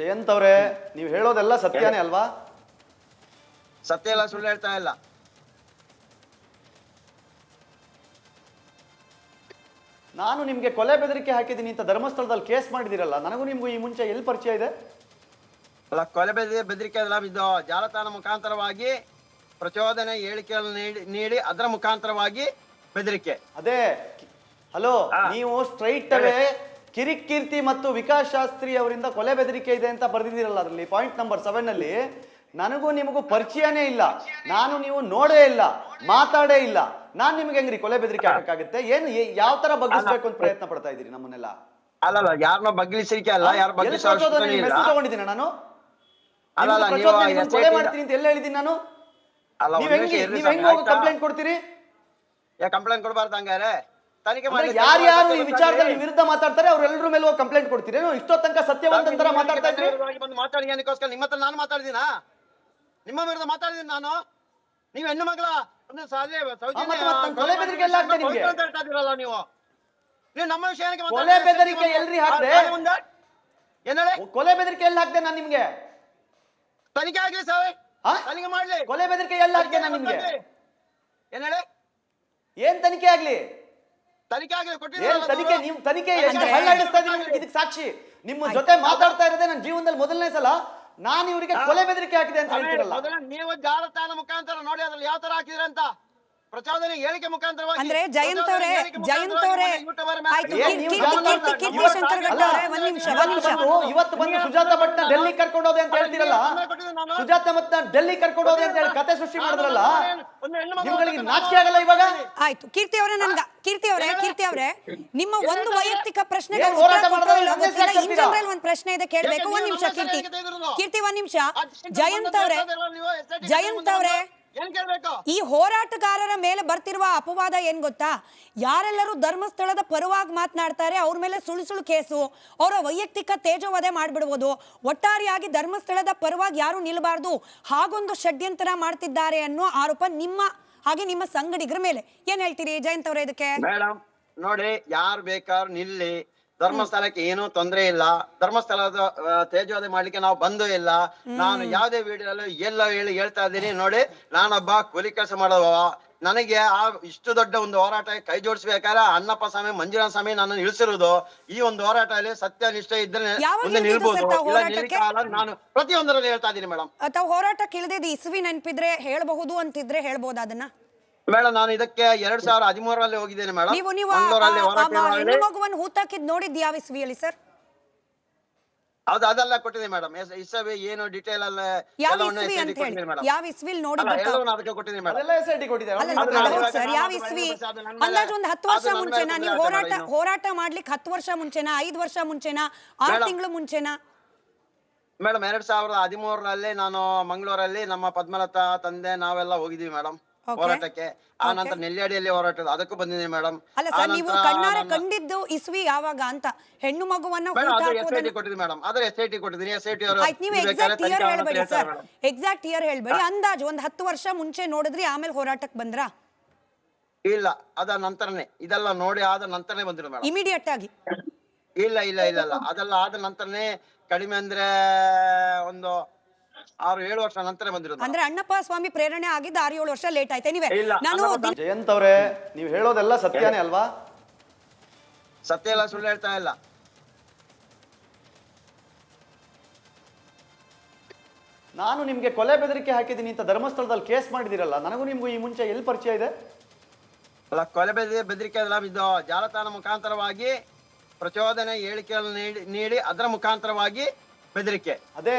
ಜಯಂತ್ ಅವರೇ ನೀವು ಹೇಳೋದೆಲ್ಲ ಸತ್ಯನೇ ಅಲ್ವಾ? ಸತ್ಯ ಎಲ್ಲ ಸುಳ್ಳು ಹೇಳ್ತಾ ಇಲ್ಲ. ನಾನು ನಿಮ್ಗೆ ಕೊಲೆ ಬೆದರಿಕೆ ಹಾಕಿದ್ದೀನಿ ಅಂತ ಧರ್ಮಸ್ಥಳದಲ್ಲಿ ಕೇಸ್ ಮಾಡಿದಿರಲ್ಲ ನನಗೂ ನಿಮ್ಗೂ ಈ ಮುಂಚೆ ಎಲ್ಲಿ ಪರಿಚಯ ಇದೆ? ಅಲ್ಲ ಕೊಲೆ ಬೆದರಿ ಬೆದರಿಕೆ ಎಲ್ಲ ಇದು ಜಾಲತಾಣ ಮುಖಾಂತರವಾಗಿ ಪ್ರಚೋದನೆ ಹೇಳಿಕೆಗಳನ್ನು ನೀಡಿ ನೀಡಿ ಅದರ ಮುಖಾಂತರವಾಗಿ ಬೆದರಿಕೆ. ಅದೇ ಹಲೋ ನೀವು ಸ್ಟ್ರೈಟ್ ಅವೇ ಕಿರಿಕೀರ್ತಿ ಮತ್ತು ವಿಕಾಸ್ ಶಾಸ್ತ್ರಿ ಅವರಿಂದ ಕೊಲೆ ಬೆದರಿಕೆ ಇದೆ ಅಂತ ಬರೆದಿದ್ದೀರಲ್ಲ ಅದರಲ್ಲಿ. ಪಾಯಿಂಟ್ ನಂಬರ್ ಸೆವೆನ್ ಅಲ್ಲಿ ನನಗೂ ನಿಮಗೂ ಪರಿಚಯನೇ ಇಲ್ಲ. ನಾನು ನೀವು ನೋಡೇ ಇಲ್ಲ ಮಾತಾಡೇ ಇಲ್ಲ. ನಾನ್ ನಿಮ್ಗೆ ಹೆಂಗ್ರಿ ಕೊಲೆ ಬೆದರಿಕೆ ಹಾಕಕ್ಕಾಗುತ್ತೆ? ಏನು ಯಾವ ತರ ಬಗ್ಗಿಸ್ಬೇಕು ಅಂತ ಪ್ರಯತ್ನ ಪಡ್ತಾ ಇದ್ದೀರಿ ನಮ್ಮನ್ನೆಲ್ಲ? ಅಲ್ಲಲ್ಲ ಯಾರನ್ನ ಬಗ್ಲಿಸಲಿಕ್ಕೆ ಅಲ್ಲ ಯಾರು ತಗೊಂಡಿದ್ದೀನಿ ನಾನು? ಕೊಲೆ ಮಾಡ್ತೀನಿ ಅಂತ ಎಲ್ಲ ಹೇಳಿದೀನಿ ನಾನು? ನೀವ್ ಹೆಂಗ್ ನೀವ್ ಹೆಂಗ್ ಹೋಗಿ ಕಂಪ್ಲೇಂಟ್ ಕೊಡ್ತೀರಿ? ಯಾ ಕಂಪ್ಲೇಂಟ್ ಕೊಡಬಾರ್ದು ಹಂಗಾರೆ. ಯಾರ್ಯಾರು ಈ ವಿಚಾರದಲ್ಲಿ ವಿರುದ್ಧ ಮಾತಾಡ್ತಾರೆ ಅವ್ರೆಲ್ಲರ ಮೇಲೆ ಹೋಗಿ ಕಂಪ್ಲೇಂಟ್ ಕೊಡ್ತೀರಿ? ಏನು ಇಷ್ಟೋ ತನಕ ಸತ್ಯವಂತ ತರ ಮಾತಾಡ್ತಾ ಇದ್ರಿ? ಬಂದು ಮಾತಾಡಿ ಏನಕ್ಕೋಸ್ಕರ ನಿಮ್ಮ ಹತ್ರ ನಾನು ಮಾತಾಡಿದೀನಾ ನಿಮ್ಮ ವಿರುದ್ಧ ಮಾತಾಡಿದೀನಿ ನಾನು. ನೀವು ಹೆಣ್ಣು ಮಗಳ ಒಂದು ಸಾಧ್ಯ ಕೊಲೆ ಬೆದರಿಕೆ ಎಲ್ಲ ಹಾಕ್ದೆ ನಿಮ್ಗೆ? ನೀವು. ನೀವು ನಮ್ಮ ವಿಷಯಕ್ಕೆ ಕೊಲೆ ಬೆದರಿಕೆ? ಎಲ್ರಿ ಹಾಕ್ದೆ? ಮುಂದೆ? ಕೊಲೆ ಬೆದರಿಕೆ ಎಲ್ಲ ಹಾಕ್ದೆ ನಾನು ನಿಮ್ಗೆ? ತನಿಖೆ ಆಗ್ಲಿ ಸಾವಿ. ಆ? ತನಿಖೆ ಮಾಡ್ಲಿ. ಕೊಲೆ ಬೆದರಿಕೆ ಎಲ್ಲ ಹಾಕ್ದೆ ನಾನು ನಿಮ್ಗೆ? ಏನೇಳೆ ಏನ್ ತನಿಖೆ ಆಗ್ಲಿ? ತನಿಖೆ ಕೊಟ್ಟಿದ್ದೀರಲ್ಲ ತನಿಖೆ? ಇದಕ್ಕೆ ಸಾಕ್ಷಿ? ನಿಮ್ಮ ಜೊತೆ ಮಾತಾಡ್ತಾ ಇರೋದೇ ನನ್ನ ಜೀವನದಲ್ಲಿ ಮೊದಲನೇ ಸಲ. ನಾನು ಇವರಿಗೆ ಕೊಲೆ ಬೆದರಿಕೆ ಹಾಕಿದೆ ಅಂತ ಹೇಳ್ತೀರಲ್ಲ. ನೀವು ಜಾಲತಾಣ ಮುಖಾಂತರ ನೋಡಿ ಅದ್ರಲ್ಲಿ ಯಾವ ತರ ಹಾಕಿದ್ರೆ ಅಂತ ಪ್ರಚೋದನೆ ಹೇಳಿಕೆ ಮುಖಾಂತರವಾಗಿ ಅಂದ್ರೆ ಜಯಂತ್ ಅವರೇ ಜಯಂತ್ ಅವರೇ ಆಯ್ತು ಕೀರ್ತಿ ನೀವು ಅವರೇ ಒಂದ್ ನಿಮಿಷ ಒಂದ್ ನಿಮಿಷ. ಇವತ್ತು ಬಂದು ಇವತ್ತು ಬಂದು ಸುಜಾತ ಭಟ್ ಡೆಲ್ಲಿ ಕರ್ಕೊಂಡು ಹೋದೆ ಅಂತ ಹೇಳ್ತಿರಲ್ಲ? ಸುಜಾತ ಮತ್ತ ಡೆಲ್ಲಿ ಕರ್ಕೊಂಡು ಹೋದೆ ಅಂತ ಹೇಳಿ ಕತೆ ಸೃಷ್ಟಿ ಮಾಡಿದ್ರಲ್ಲ? ನಿಮ್ಗಳಿಗೆ ನಾಚಿಕೆ ಆಗಲ್ಲ ಇವಾಗ? ಆಯ್ತು. ಕೀರ್ತಿ ಅವರೇ ನನ್ಗ ಕೀರ್ತಿ ಅವರೇ ಕೀರ್ತಿ ಅವರೇ ನಿಮ್ಮ ಒಂದು ವೈಯಕ್ತಿಕ ಪ್ರಶ್ನೆ ಇನ್ ಜನರಲ್ ಒಂದ್ ಪ್ರಶ್ನೆ ಇದೆ ಕೇಳ್ಬೇಕು. ಒಂದ್ ನಿಮಿಷ ಕೀರ್ತಿ. ಕೀರ್ತಿ ಒಂದ್ ನಿಮಿಷ. ಜಯಂತ್ ಅವರೇ ಜಯಂತ್ ಅವರೇ ಈ ಹೋರಾಟಗಾರರ ಮೇಲೆ ಬರ್ತಿರುವ ಅಪವಾದ ಏನ್ ಗೊತ್ತಾ? ಯಾರೆಲ್ಲರೂ ಧರ್ಮಸ್ಥಳದ ಪರವಾಗಿ ಮಾತನಾಡ್ತಾರೆ ಅವ್ರ ಮೇಲೆ ಸುಳ್ಳು ಸುಳ್ಳು ಕೇಸು ಅವರ ವೈಯಕ್ತಿಕ ತೇಜೋವಧೆ ಮಾಡ್ಬಿಡ್ಬೋದು. ಒಟ್ಟಾರೆಯಾಗಿ ಧರ್ಮಸ್ಥಳದ ಪರವಾಗಿ ಯಾರು ನಿಲ್ಲಬಾರ್ದು ಹಾಗೊಂದು ಷಡ್ಯಂತರ ಮಾಡ್ತಿದ್ದಾರೆ ಅನ್ನೋ ಆರೋಪ ನಿಮ್ಮ ಹಾಗೆ ನಿಮ್ಮ ಸಂಗಡಿಗರ ಮೇಲೆ. ಏನ್ ಹೇಳ್ತೀರಿ ಜಯಂತ್ ಅವರ ಇದಕ್ಕೆ? ಮೇಡಮ್ ನೋಡಿ ಯಾರು ಬೇಕಾದ್ರೂ ನಿಲ್ಲಿ. ಧರ್ಮಸ್ಥಳಕ್ಕೆ ಏನೂ ತೊಂದರೆ ಇಲ್ಲ. ಧರ್ಮಸ್ಥಳದ ತೇಜೋದೆ ಮಾಡ್ಲಿಕ್ಕೆ ನಾವು ಬಂದು ಇಲ್ಲ. ನಾನು ಯಾವ್ದೇ ವಿಡಿಯೋಲ್ಲೂ ಎಲ್ಲ ಹೇಳಿ ಹೇಳ್ತಾ ಇದ್ದೀನಿ. ನೋಡಿ ನಾನೊಬ್ಬ ಕೂಲಿ ಕೆಲಸ ಮಾಡುವವ ನನಗೆ ಆ ಇಷ್ಟು ದೊಡ್ಡ ಒಂದು ಹೋರಾಟ ಕೈ ಜೋಡಿಸ್ಬೇಕಾದ್ರೆ ಅನ್ನಪ್ಪ ಸ್ವಾಮಿ ಮಂಜುನಾಥ ಸ್ವಾಮಿ ನನ್ನ ಇಳಿಸಿರುವುದು ಈ ಒಂದು ಹೋರಾಟದಲ್ಲಿ ಸತ್ಯ ನಿಷ್ಠೆ ಇದ್ರೆ ಮುಂದೆ ತಾವು ಹೋರಾಟಕ್ಕೆ? ನಾನು ಪ್ರತಿಯೊಂದರಲ್ಲಿ ಹೇಳ್ತಾ ಇದ್ದೀನಿ ಮೇಡಮ್. ಅಥವಾ ಹೋರಾಟಕ್ಕೆ ಇಳಿದಿದ್ದು ಇಸ್ವಿ ನೆನಪಿದ್ರೆ ಹೇಳಬಹುದು ಅಂತಿದ್ರೆ ಹೇಳ್ಬೋದು ಅದನ್ನ? ಮೇಡಮ್ ನಾನು ಇದಕ್ಕೆ ಎರಡ್ ಸಾವಿರ ಹದಿಮೂರರಲ್ಲಿ ಹೋಗಿದ್ದೇನೆ ಮೇಡಮ್ ನೀವು ನೀವು ಆ- ಮಂಗಳೂರಲ್ಲಿ ಆ- ಆ ಹೋರಾಟ ಮಾಡಿ ಹೆಣ್ಣು ಮಗುವನ್ನು ಹೂತಾಕಿದ್ ನೋಡಿದ್ ಯಾವ ಇಸ್ವಿಯಲ್ಲಿ ಸರ್? ಹೌದು ಅದೆಲ್ಲ ಕೊಟ್ಟಿದೆ ಮೇಡಮ್ ಇಸವಿ ಏನು ಡಿಟೇಲ್ ಅಲ್ಲ ಯಾವ ಎಲ್ಲವನ್ನು ಇಸ್ವಿ ಅಂತ ಹೇಳಿ? ಕೊಟ್ಟಿದ್ದೀನಿ ಮೇಡಮ್ ಯಾವ ಇಸ್ವಿಲ್ ಅಲ್ಲ ನೋಡಿದ್ದು ತಾವು? ಎಲ್ಲವನ್ನು ಅದಕ್ಕೆ ಕೊಟ್ಟಿದ್ದೀನಿ ಮೇಡಮ್ ಅದೆಲ್ಲ ಎಸ್ ಐ ಟಿ ಕೊಟ್ಟಿದ್ದಾರೆ. ಅಲ್ಲ ಅವ್ರು ಹೌದು ಸರ್ ಯಾವ ಇಸ್ವಿ ಅಂದಾಜು ಒಂದು ಹತ್ತು ವರ್ಷ ಮುಂಚೆನಾ? ನೀವು ಹೋರಾಟ ಹೋರಾಟ ಮಾಡ್ಲಿಕ್ಕೆ ಹತ್ತು ವರ್ಷ ಮುಂಚೆನಾ? ಐದು ವರ್ಷ ಮುಂಚೆನಾ? ಆರು ಮೇಡಮ್. ತಿಂಗಳು ಮುಂಚೆನಾ? ಮೇಡಮ್ ಎರಡ್ ಸಾವಿರದ ಹದಿಮೂರರಲ್ಲಿ ನಾನು ಮಂಗಳೂರಲ್ಲಿ ನಮ್ಮ ಪದ್ಮಲತಾ ತಂದೆ ನಾವೆಲ್ಲ ಹೋಗಿದೀವಿ ಮೇಡಮ್. ಹೋರಾಟಕ್ಕೆ ಆ ನಂತರ ನೆಲ್ಯಾಡಿಯಲ್ಲಿ ಹೋರಾಟ ಅದಕ್ಕೂ ಬಂದಿದ್ದೀನಿ ಮೇಡಮ್ ಅಲ್ಲ ಸರ್ ನೀವು ಕಣ್ಣಾರೆ ಕಂಡಿದ್ದು ಇಸ್ವಿ ಯಾವಾಗ ಅಂತ. ಹೆಣ್ಣು ಮಗುವನ್ನ ಮೇಡಮ್ ಅದು ಎಸ್ ಐ ಟಿ ಹೂತಾಕೋದನ್ನ ಕೊಟ್ಟಿದ್ದೀನಿ. ಎಸ್ ಐ ಟಿ ನೀವು ಎಕ್ಸಾಕ್ಟ್ ಇಯರ್ ಹೇಳ್ಬೇಡಿ ಸರ್. ಎಕ್ಸಾಕ್ಟ್ ಇಯರ್ ಹೇಳ್ಬೇಡಿ. ಅಂದಾಜು ಒಂದು ಹತ್ತು ವರ್ಷ ಮುಂಚೆ ನೋಡಿದ್ರಿ ಆಮೇಲೆ ಹೋರಾಟಕ್ಕೆ ಬಂದ್ರಾ? ಇಲ್ಲ ಅದ ನಂತರನೇ. ಇದೆಲ್ಲ ನೋಡಿ ಆದ ನಂತರನೇ ಬಂದಿರೋ ಮೇಡಮ್ ಇಮಿಡಿಯೇಟ್ ಆಗಿ. ಇಲ್ಲ ಇಲ್ಲ ಇಲ್ಲ ಇಲ್ಲ. ಅದೆಲ್ಲ ಆದ ನಂತರನೇ ಕಡಿಮೆ ಅಂದ್ರೆ ಒಂದು ಆರು ಏಳು ವರ್ಷ ನಂತರ ಬಂದಿರೋದು. ಅಂದ್ರೆ ಅಣ್ಣಪ್ಪ ಸ್ವಾಮಿ ಪ್ರೇರಣೆ ಆಗಿದ್ದು ಆರು ಏಳು ವರ್ಷ ಲೇಟ್ ಆಯ್ತು. ನೀವೇ ಇಲ್ಲ, ನಾನು ದಿನ- ಜಯಂತ್ ಅವರೇ ನೀವು ಹೇಳೋದೆಲ್ಲ ಸತ್ಯನೇ ಅಲ್ವಾ? ಸತ್ಯ ಎಲ್ಲ ಸುಳ್ಳು ಹೇಳ್ತಾ ಇಲ್ಲ. ನಾನು ನಿಮ್ಗೆ ಕೊಲೆ ಬೆದರಿಕೆ ಹಾಕಿದ್ದೀನಿ ಅಂತ ಧರ್ಮಸ್ಥಳದಲ್ಲಿ ಕೇಸ್ ಮಾಡಿದಿರಲ್ಲ ನನಗೂ ನಿಮ್ಗೂ ಈ ಮುಂಚೆ ಎಲ್ಲಿ ಪರಿಚಯ ಇದೆ? ಅಲ್ಲ ಕೊಲೆ ಬೆದರಿ ಬೆದರಿಕೆ ಎಲ್ಲ ಇದು ಜಾಲತಾಣ ಮುಖಾಂತರವಾಗಿ ಪ್ರಚೋದನೆ ಹೇಳಿಕೆಗಳನ್ನು ನೀಡಿ ನೀಡಿ ಅದರ ಮುಖಾಂತರವಾಗಿ ಬೆದರಿಕೆ. ಅದೇ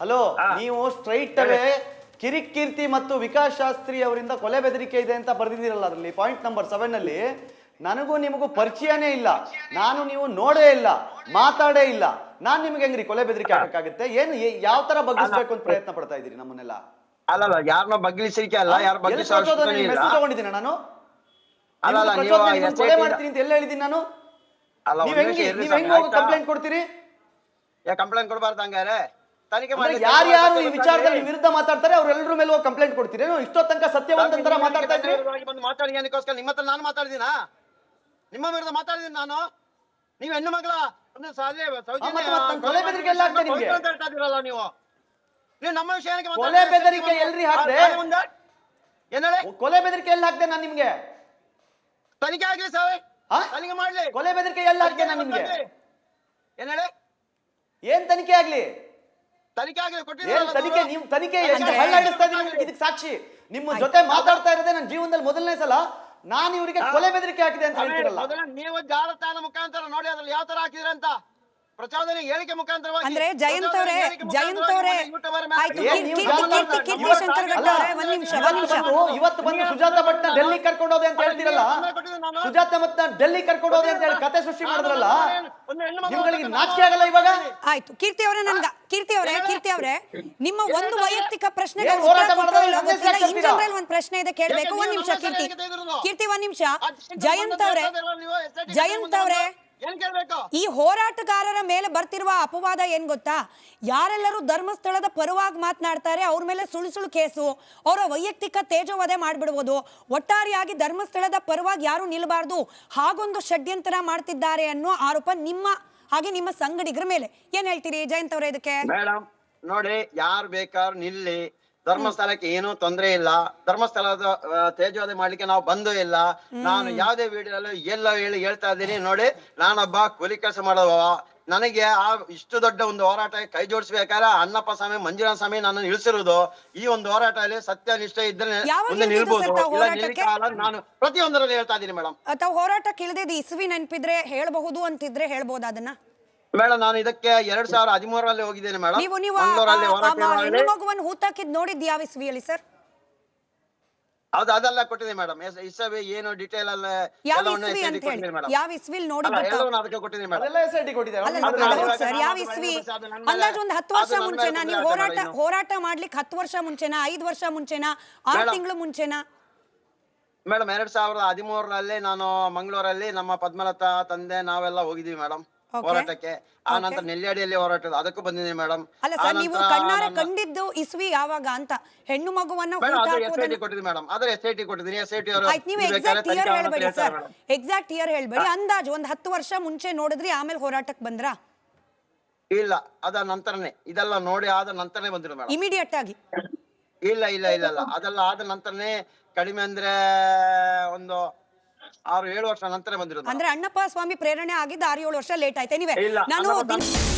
ಹಲೋ ನೀವು ಸ್ಟ್ರೈಟ್ ಅವೇ ಕಿರಿಕೀರ್ತಿ ಮತ್ತು ವಿಕಾಸ್ ಶಾಸ್ತ್ರಿ ಅವರಿಂದ ಕೊಲೆ ಬೆದರಿಕೆ ಇದೆ ಅಂತ ಬರೆದಿದ್ದೀರಲ್ಲ ಅದರಲ್ಲಿ. ಪಾಯಿಂಟ್ ನಂಬರ್ ಸೆವೆನ್ ಅಲ್ಲಿ ನನಗೂ ನಿಮಗೂ ಪರಿಚಯನೇ ಇಲ್ಲ. ನಾನು ನೀವು ನೋಡೇ ಇಲ್ಲ ಮಾತಾಡೇ ಇಲ್ಲ. ನಾನ್ ನಿಮ್ಗೆ ಹೆಂಗ್ರಿ ಕೊಲೆ ಬೆದರಿಕೆ ಹಾಕಕ್ಕಾಗುತ್ತೆ? ಏನು ಯಾವ ತರ ಬಗ್ಗಿಸ್ಬೇಕು ಅಂತ ಪ್ರಯತ್ನ ಪಡ್ತಾ ಇದ್ದೀರಿ ನಮ್ಮನ್ನೆಲ್ಲ? ಅಲ್ಲಲ್ಲ ಯಾರನ್ನ ಬಗ್ಲಿಸಲಿಕ್ಕೆ ಅಲ್ಲ ಯಾರು ತಗೊಂಡಿದ್ದೀನಿ ನಾನು. ಕೊಲೆ ಮಾಡ್ತೀನಿ ಅಂತ ಎಲ್ಲ ಹೇಳಿದೀನಿ ನಾನು ನೀವ್ ಹೆಂಗ್ ನೀವ್ ಹೆಂಗ್ ಹೋಗಿ ಕಂಪ್ಲೇಂಟ್ ಕೊಡ್ತೀರಿ? ಯಾ ಕಂಪ್ಲೇಂಟ್ ಕೊಡಬಾರ್ದು ಹಂಗಾರೆ ಯಾರ್ಯಾರು ಈ ವಿಚಾರದಲ್ಲಿ ವಿರುದ್ಧ ಮಾತಾಡ್ತಾರೆ ಅವ್ರೆಲ್ಲರ ಮೇಲೆ ಹೋಗಿ ಕಂಪ್ಲೇಂಟ್ ಕೊಡ್ತೀರಿ? ಏನು ಇಷ್ಟೋ ತನಕ ಸತ್ಯವಂತನ ತರ ಮಾತಾಡ್ತಾ ಇದ್ರಿ? ಬಂದು ಮಾತಾಡಿ ಏನಕ್ಕೋಸ್ಕರ ನಿಮ್ಮ ಹತ್ರ ನಾನು ಮಾತಾಡಿದೀನಾ ನಿಮ್ಮ ವಿರುದ್ಧ ಮಾತಾಡಿದೀನಿ ನಾನು. ನೀವ್ ಹೆಣ್ಣು ಮಗಳ ಒಂದು ಸಾಧ್ಯ ಕೊಲೆ ಬೆದರಿಕೆ ಎಲ್ಲ ಹಾಕ್ದೆ ನಿಮ್ಗೆ? ನೀವು. ನೀವು ನಮ್ಮ ವಿಷಯಕ್ಕೆ ಕೊಲೆ. ಬೆದರಿಕೆ ಎಲ್ರಿ ಹಾಕ್ದೆ? ಹೇಳಿ? ಕೊಲೆ ಬೆದರಿಕೆ ಎಲ್ಲಿ ಹಾಕ್ದೆ ನಾನು ನಿಮ್ಗೆ? ತನಿಖೆ ಆಗ್ಲಿ ಸಾವೆ. ಆ? ತನಿಖೆ ಮಾಡ್ಲಿ. ಕೊಲೆ ಬೆದರಿಕೆ ಎಲ್ಲಿ ಹಾಕ್ದೆ ನಾನು ನಿಮ್ಗೆ? ಏನೇಳೆ ಏನ್ ತನಿಖೆ ಆಗ್ಲಿ? ತನಿಖೆ? ನೀವು ತನಿಖೆ ಇದಕ್ಕೆ ಸಾಕ್ಷಿ? ನಿಮ್ಮ ಜೊತೆ ಮಾತಾಡ್ತಾ ಇರೋದೇ ನನ್ನ ಜೀವನದಲ್ಲಿ ಮೊದಲನೇ ಸಲ. ನಾನು ಇವರಿಗೆ ಕೊಲೆ ಬೆದರಿಕೆ ಹಾಕಿದೆ ಅಂತ ಹೇಳ್ತೀರಲ್ಲ. ನೀವು ಜಾಲತಾಣ ಮುಖಾಂತರ ನೋಡಿ ಅದ್ರಲ್ಲಿ ಯಾವ ತರ ಹಾಕಿದ್ರಂತ ಅಂತ ಪ್ರಚೋದನೆ ಹೇಳಿಕೆ ಮುಖಾಂತರವಾಗಿ ಅಂದ್ರೆ ಜಯಂತ್ ಅವರೇ ಪ್ರಚೋದನೆ ಜಯಂತ್ ಅವರೇ ಆಯ್ತು ಕೀರ್ತಿ ಶಂಕರ್ ಅವರೇ ಒಂದ್ ನಿಮಿಷ ಒಂದ್ ಇವತ್ತು ನಿಮಿಷ ಬಂದು ಇವತ್ತು ಬಂದು ಸುಜಾತ ಭಟ್ನ ಡೆಲ್ಲಿ ಕರ್ಕೊಂಡು ಹೋದೆ ಅಂತ ಹೇಳ್ತಿರಲ್ಲ? ಸುಜಾತ ಭಟ್ನ ಡೆಲ್ಲಿ ಕರ್ಕೊಂಡು ಹೋದೆ ಅಂತ ಹೇಳಿ ಕತೆ ಸೃಷ್ಟಿ ಮಾಡಿದ್ರಲ್ಲ? ನಿಮ್ಗಳಿಗೆ ನಾಚಿಕೆ ಆಗಲ್ಲ ಇವಾಗ? ಆಯ್ತು ಕೀರ್ತಿ ಅವರೇ ನನ್ಗ ಕೀರ್ತಿ ಅವರೇ ಕೀರ್ತಿ ಅವರೇ ನಿಮ್ಮ ಒಂದು ವೈಯಕ್ತಿಕ ಪ್ರಶ್ನೆ ಇನ್ ಜನರಲ್ ಒಂದ್ ಪ್ರಶ್ನೆ ಇದೆ ಕೇಳ್ಬೇಕು ಒಂದ್ ನಿಮಿಷ ಕೀರ್ತಿ. ಕೀರ್ತಿ ಒಂದ್ ನಿಮಿಷ ಜಯಂತ್ ಅವರೇ. ಜಯಂತ್ ಅವರೇ ಈ ಹೋರಾಟಗಾರರ ಮೇಲೆ ಬರ್ತಿರುವ ಅಪವಾದ ಏನ್ ಗೊತ್ತಾ? ಯಾರೆಲ್ಲರೂ ಧರ್ಮಸ್ಥಳದ ಪರವಾಗಿ ಮಾತನಾಡ್ತಾರೆ ಅವ್ರ ಮೇಲೆ ಸುಳ್ಳು ಸುಳ್ಳು ಕೇಸು ಅವರ ವೈಯಕ್ತಿಕ ತೇಜೋವಧೆ ಮಾಡ್ಬಿಡ್ಬೋದು. ಒಟ್ಟಾರೆಯಾಗಿ ಧರ್ಮಸ್ಥಳದ ಪರವಾಗಿ ಯಾರು ನಿಲ್ಲಬಾರ್ದು ಹಾಗೊಂದು ಷಡ್ಯಂತರ ಮಾಡ್ತಿದ್ದಾರೆ ಅನ್ನೋ ಆರೋಪ ನಿಮ್ಮ ಹಾಗೆ ನಿಮ್ಮ ಸಂಗಡಿಗರ ಮೇಲೆ. ಏನ್ ಹೇಳ್ತೀರಿ ಜಯಂತ್ ಅವರೇ ಇದಕ್ಕೆ? ಮೇಡಮ್ ನೋಡಿ ಯಾರು ಬೇಕಾದ್ರೂ ನಿಲ್ಲಿ. ಧರ್ಮಸ್ಥಳಕ್ಕೆ ಏನೂ ತೊಂದರೆ ಇಲ್ಲ. ಧರ್ಮಸ್ಥಳದ ತೇಜೋದೆ ಮಾಡ್ಲಿಕ್ಕೆ ನಾವು ಬಂದು ಇಲ್ಲ. ನಾನು ಯಾವ್ದೇ ವಿಡಿಯೋ ಎಲ್ಲ ಹೇಳಿ ಹೇಳ್ತಾ ಇದ್ದೀನಿ. ನೋಡಿ ನಾನೊಬ್ಬ ಕೂಲಿ ಕೆಲಸ ಮಾಡುವವ ನನಗೆ ಆ ಇಷ್ಟು ದೊಡ್ಡ ಒಂದು ಹೋರಾಟ ಕೈ ಜೋಡಿಸ್ಬೇಕಾದ್ರೆ ಅಣ್ಣಪ್ಪ ಸ್ವಾಮಿ ಮಂಜುನಾಥ ಸ್ವಾಮಿ ನನ್ನ ಇಳಿಸಿರುವುದು ಈ ಒಂದು ಹೋರಾಟದಲ್ಲಿ ಸತ್ಯ ನಿಷ್ಠೆ ಇದ್ರೆ ಮುಂದೆ ನಿಲ್ಬಹುದು? ನಾನು ಪ್ರತಿಯೊಂದರಲ್ಲಿ ಹೇಳ್ತಾ ಇದ್ದೀನಿ ಮೇಡಮ್. ತಾವು ಹೋರಾಟಕ್ಕೆ ಇಳಿದಿದ್ದು ಇಸ್ವಿ ನೆನಪಿದ್ರೆ ಹೇಳ್ಬಹುದು ಅಂತಿದ್ರೆ ಹೇಳ್ಬೋದು ಅದನ್ನ? ಮೇಡಮ್ ನಾನು ಇದಕ್ಕೆ ಎರಡ್ ಸಾವಿರ ಹದಿಮೂರರಲ್ಲಿ ಹೋಗಿದ್ದೇನೆ ಮೇಡಮ್ ನೀವು ನೀವು ಆ- ಮಂಗಳೂರಲ್ಲಿ ಆ- ಆ ಹೋರಾಟ ಮಾಡಿ ಹೆಣ್ಣು ಮಗುವನ್ನು ಹೂತಾಕಿದ್ ನೋಡಿದ್ ಯಾವ ಇಸ್ವಿಯಲ್ಲಿ ಸರ್? ಹೌದು ಅದೆಲ್ಲ ಕೊಟ್ಟಿದೆ ಮೇಡಮ್ ಇಸವಿ ಏನು ಡಿಟೇಲ್ ಅಲ್ಲ ಯಾವ ಎಲ್ಲವನ್ನು ಇಸ್ವಿ ಅಂತ ಹೇಳಿ? ಕೊಟ್ಟಿದ್ದೀನಿ ಮೇಡಮ್ ಯಾವ ಇಸ್ವಿಲ್ ಅಲ್ಲ ನೋಡಿದ್ದು ಎಲ್ಲವನ್ನು ಅದಕ್ಕೆ ಕೊಟ್ಟಿದ್ದೀನಿ ಮೇಡಮ್ ಅದೆಲ್ಲ ಎಸ್ ಐ ಟಿ ಕೊಟ್ಟಿದ್ದಾರೆ. ಅಲ್ಲ ಅವ್ರು ಅಲ್ಲ, ಮಾತ್ರ ಹೌದು ಸರ್ ಯಾವ ಅದು ಇಸ್ವಿ ಅದು ನನ್ನ ಮೇಲೆ- ಅಂದಾಜು ಒಂದು ಹತ್ತು ವರ್ಷ ಅದು ನನ್ನ ಮುಂಚೆನಾ? ಮೇಲೆ ನೀವು ಬಂದಿದೆ ಹೋರಾಟ ಮೇಡಮ್. ಹೋರಾಟ ಮಾಡ್ಲಿಕ್ಕೆ ಹತ್ತು ವರ್ಷ ಮುಂಚೆನಾ? ಐದು ವರ್ಷ ಮುಂಚೆನಾ? ಆರು ಮೇಡಮ್. ತಿಂಗಳು ಮುಂಚೆನಾ? ಮೇಡಮ್ ಎರಡ್ ಸಾವಿರದ ಹದಿಮೂರರಲ್ಲಿ ನಾನು ಮಂಗಳೂರಲ್ಲಿ ನಮ್ಮ ಪದ್ಮಲತಾ ತಂದೆ ನಾವೆಲ್ಲ ಹೋಗಿದೀವಿ ಮೇಡಮ್. ಹೋರಾಟಕ್ಕೆ ಆ ನಂತರ ನೆಲ್ಯಾಡಿಯಲ್ಲಿ ಹೋರಾಟ ಅದಕ್ಕೂ ಬಂದಿದ್ದೀನಿ ಮೇಡಮ್ ಅಲ್ಲ ಸರ್ ನೀವು ಕಣ್ಣಾರೆ ಕಂಡಿದ್ದು ಇಸ್ವಿ ಯಾವಾಗ ಅಂತ ಹೆಣ್ಣು ಮಗುವನ್ನ ಮೇಡಮ್ ಮೇಡಮ್ ಅದ್ರ ಎಸ್ ಐ ಟಿ ಕೊಟ್ಟಿದ್ದೀನಿ ಎಸ್ ಐ ಟಿ ಅವರು ನೀವು ಎಕ್ಸಾಕ್ಟ್ ಇಯರ್ ಹೇಳ್ಬೇಡಿ ಸರ್. ಎಕ್ಸಾಕ್ಟ್ ಇಯರ್ ಹೇಳ್ಬೇಡಿ. ಅಂದಾಜು ಒಂದು ಹತ್ತು ವರ್ಷ ಮುಂಚೆ ನೋಡಿದ್ರಿ ಆಮೇಲೆ ಹೋರಾಟಕ್ಕೆ ಬಂದ್ರಾ? ಇಲ್ಲ ಅದ ನಂತರನೇ. ಇದೆಲ್ಲ ನೋಡಿ ಆದ ನಂತರನೇ ಬಂದಿರೋ ಮೇಡಮ್ ಇಮಿಡಿಯೇಟ್ ಆಗಿ. ಇಲ್ಲ ಇಲ್ಲ ಇಲ್ಲ ಇಲ್ಲ. ಅದೆಲ್ಲ ಆದ ನಂತರನೇ ಕಡಿಮೆ ಅಂದ್ರೆ ಒಂದು ಆರು ಏಳು ವರ್ಷ ನಂತರ ಬಂದಿರೋದು. ಅಂದ್ರೆ ಅಣ್ಣಪ್ಪ ಸ್ವಾಮಿ ಪ್ರೇರಣೆ ಆಗಿದ್ದು ಆರು ಏಳು ವರ್ಷ ಲೇಟ್ ಆಯ್ತು. ಇಲ್ಲ, ನಾನು